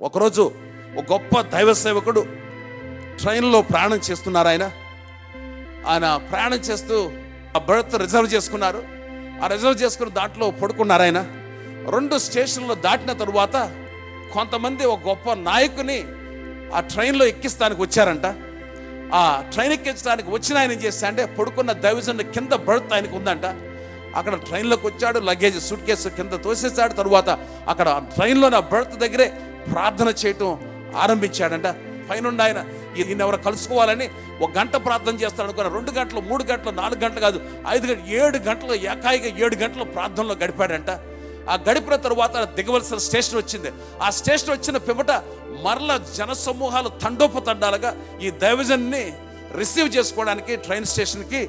ఒకరోజు ఒక గొప్ప దైవ సేవకుడు ట్రైన్లో ప్రయాణం చేస్తున్నారు ఆయన. ఆయన ప్రయాణం చేస్తూ ఆ బర్త్ రిజర్వ్ చేసుకున్నారు. ఆ రిజర్వ్ చేసుకున్న దాంట్లో పడుకున్నారు ఆయన. రెండు స్టేషన్లు దాటిన తరువాత కొంతమంది ఒక గొప్ప నాయకుని ఆ ట్రైన్లో ఎక్కిస్తానికి వచ్చారంట. ఆ ట్రైన్ ఎక్కించడానికి వచ్చిన ఆయన ఏం చేస్తా అంటే పడుకున్న దైవజన్ కింద బర్త్ ఆయనకు ఉందంట. అక్కడ ట్రైన్లోకి వచ్చాడు లగేజ్ సూట్ కేసు కింద తోసేసాడు తరువాత అక్కడ ట్రైన్లో నా బర్త్ దగ్గరే ప్రార్థన చేయటం ఆరంభించాడంట. పైన ఆయన ఈయన ఎవరు కలుసుకోవాలని ఒక గంట ప్రార్థన చేస్తాడు అనుకున్న రెండు గంటలు మూడు గంటలు నాలుగు గంటలు కాదు ఐదు గంటలు ఏడు గంటలు ఏకాయిగా ఏడు గంటలు ప్రార్థనలో గడిపాడంట. ఆ గడిపిన తర్వాత దిగవలసిన స్టేషన్ వచ్చింది. ఆ స్టేషన్ వచ్చిన పిమ్మట మరల జనసమూహాలు తండోపతండాలుగా ఈ దైవజన్ని రిసీవ్ చేసుకోవడానికి ట్రైన్ స్టేషన్కి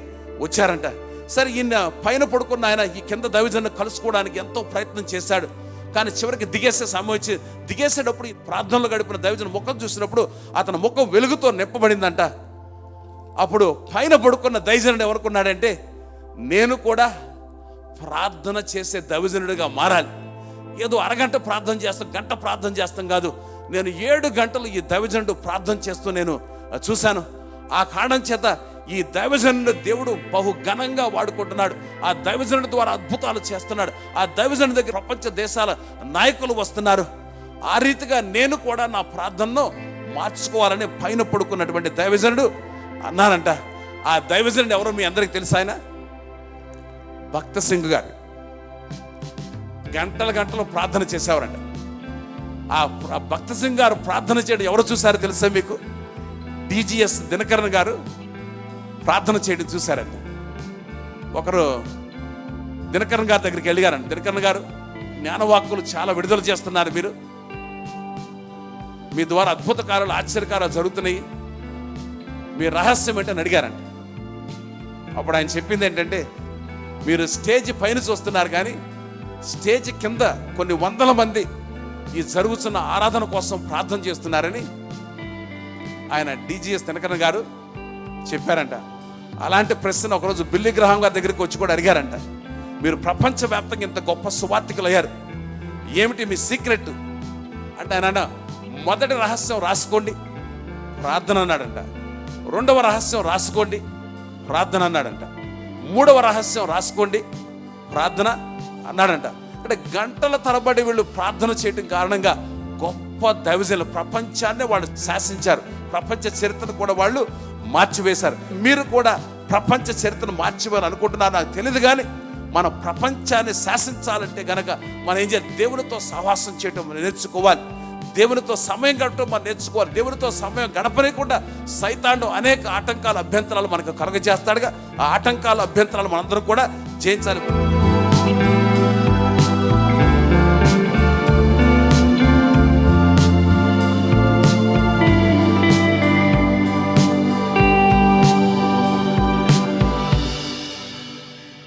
వచ్చారంట. సరే ఈయన పైన పడుకున్న ఆయన ఈ కింద దైవజన్ను కలుసుకోవడానికి ఎంతో ప్రయత్నం చేశాడు. కానీ చివరికి దిగేసే సమయం వచ్చి దిగేసేటప్పుడు ఈ గడిపిన దైవజన ముఖం చూసినప్పుడు అతని ముఖం వెలుగుతో నిప్పబడిందంట అప్పుడు పైన పడుకున్న దైవజనుడు ఎవరుకున్నాడంటే నేను కూడా ప్రార్థన చేసే దైవజనుడిగా మారాలి. ఏదో అరగంట ప్రార్థన చేస్తాం గంట ప్రార్థన చేస్తాం కాదు. నేను ఏడు గంటలు ఈ దైవజనుడు ప్రార్థన చేస్తూ నేను చూశాను. ఆ కారణం చేత ఈ దైవజనుడు దేవుడు బహు ఘనంగా వాడుకుంటున్నాడు. ఆ దైవజనుడు ద్వారా అద్భుతాలు చేస్తున్నాడు. ఆ దైవజనుడి దగ్గర ప్రపంచ దేశాల నాయకులు వస్తున్నారు. ఆ రీతిగా నేను కూడా నా ప్రార్థనను మార్చుకోవాలని పైన పడుకున్నటువంటి దైవజనుడు అన్నానంట ఆ దైవజనుడు ఎవరో మీ అందరికి తెలుసు ఆయన? భక్త సింగ్ గారు. గంటల గంటలు ప్రార్థన చేసేవారంట. ఆ భక్త సింగ్ గారు ప్రార్థన చేయడం ఎవరు చూసారో తెలుసా మీకు? డిజిఎస్ దినకరణ్ గారు ప్రార్థన చేయడం చూశారంట. ఒకరు దినకరణ్ గారి దగ్గరికి వెళ్ళారంట దినకరణ్ గారు జ్ఞానవాక్కులు చాలా విడుదల చేస్తున్నారు మీరు. మీ ద్వారా అద్భుత కార్యాలు ఆశ్చర్యకారాలు జరుగుతున్నాయి. మీ రహస్యం ఏంటని అడిగారండి అప్పుడు ఆయన చెప్పింది ఏంటంటే మీరు స్టేజ్ పైన చూస్తున్నారు కానీ స్టేజ్ కింద కొన్ని వందల మంది ఈ జరుగుతున్న ఆరాధన కోసం ప్రార్థన చేస్తున్నారని ఆయన డీజీఎస్ తినకరన్ గారు చెప్పారంట. అలాంటి ప్రశ్న ఒకరోజు బిల్లి గ్రహం గారి దగ్గరికి వచ్చి కూడా అడిగారంట. మీరు ప్రపంచవ్యాప్తంగా ఇంత గొప్ప సువార్థికులు అయ్యారు. ఏమిటి మీ సీక్రెట్? అంటే ఆయన మొదటి రహస్యం రాసుకోండి. ప్రార్థన అన్నాడంట. రెండవ రహస్యం రాసుకోండి. ప్రార్థన అన్నాడంట. మూడవ రహస్యం రాసుకోండి. ప్రార్థన అన్నాడంట. అంటే గంటల తరబడి వీళ్ళు ప్రార్థన చేయటం కారణంగా గొప్ప దైవజనులు ప్రపంచాన్ని వాళ్ళు శాసించారు. ప్రపంచ చరిత్రను కూడా వాళ్ళు మార్చివేశారు. మీరు కూడా ప్రపంచ చరిత్రను మార్చివేయాలని అనుకుంటున్నారు. నాకు తెలియదు కానీ మన ప్రపంచాన్ని శాసించాలంటే గనక మనం ఏం చేయాలి? దేవునితో సహవాసం చేయటం మనం నేర్చుకోవాలి. దేవునితో సమయం గడపడం మనం నేర్చుకోవాలి. దేవునితో సమయం గడపలేకుండా సైతాండు అనేక ఆటంకాల అభ్యంతరాలు మనకు కలగజేస్తాడుగా. ఆ ఆటంకాల అభ్యంతరాలు మనందరం కూడా జయించాలి.